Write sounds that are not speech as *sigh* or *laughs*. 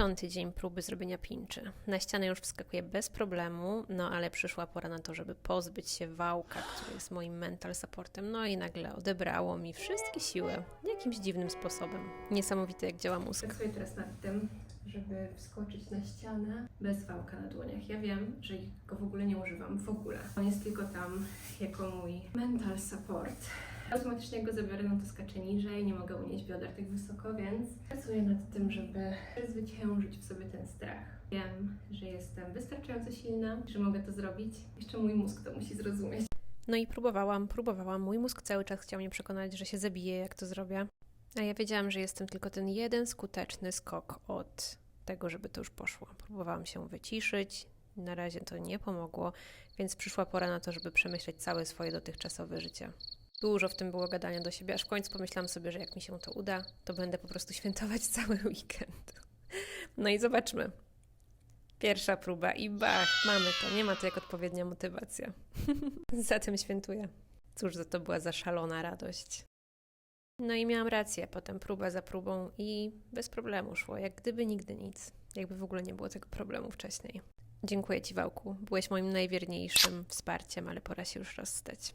Dziesiąty dzień próby zrobienia pinczy. Na ścianę już wskakuję bez problemu, no ale przyszła pora na to, żeby pozbyć się wałka, który jest moim mental supportem. No i nagle odebrało mi wszystkie siły jakimś dziwnym sposobem. Niesamowite, jak działa mózg. Pracuję teraz nad tym, żeby wskoczyć na ścianę bez wałka na dłoniach. Ja wiem, że go w ogóle nie używam, w ogóle. On jest tylko tam jako mój mental support. Automatycznie jak go zabiorę, no to skaczę niżej, nie mogę unieść bioder tak wysoko, więc pracuję nad tym, żeby zwyciężyć w sobie ten strach. Wiem, że jestem wystarczająco silna, że mogę to zrobić. Jeszcze mój mózg to musi zrozumieć. No i próbowałam, próbowałam. Mój mózg cały czas chciał mnie przekonać, że się zabiję, jak to zrobię. A ja wiedziałam, że jestem tylko ten jeden skuteczny skok od tego, żeby to już poszło. Próbowałam się wyciszyć. Na razie to nie pomogło, więc przyszła pora na to, żeby przemyśleć całe swoje dotychczasowe życie. Dużo w tym było gadania do siebie, aż w końcu pomyślałam sobie, że jak mi się to uda, to będę po prostu świętować *laughs* cały weekend. No i zobaczmy. Pierwsza próba i bach, mamy to. Nie ma to jak odpowiednia motywacja. *laughs* Zatem świętuję. Cóż, za to była za szalona radość. No i miałam rację, potem próba za próbą i bez problemu szło, jak gdyby nigdy nic. Jakby w ogóle nie było tego problemu wcześniej. Dziękuję Ci, Wałku. Byłeś moim najwierniejszym wsparciem, ale pora się już rozstać.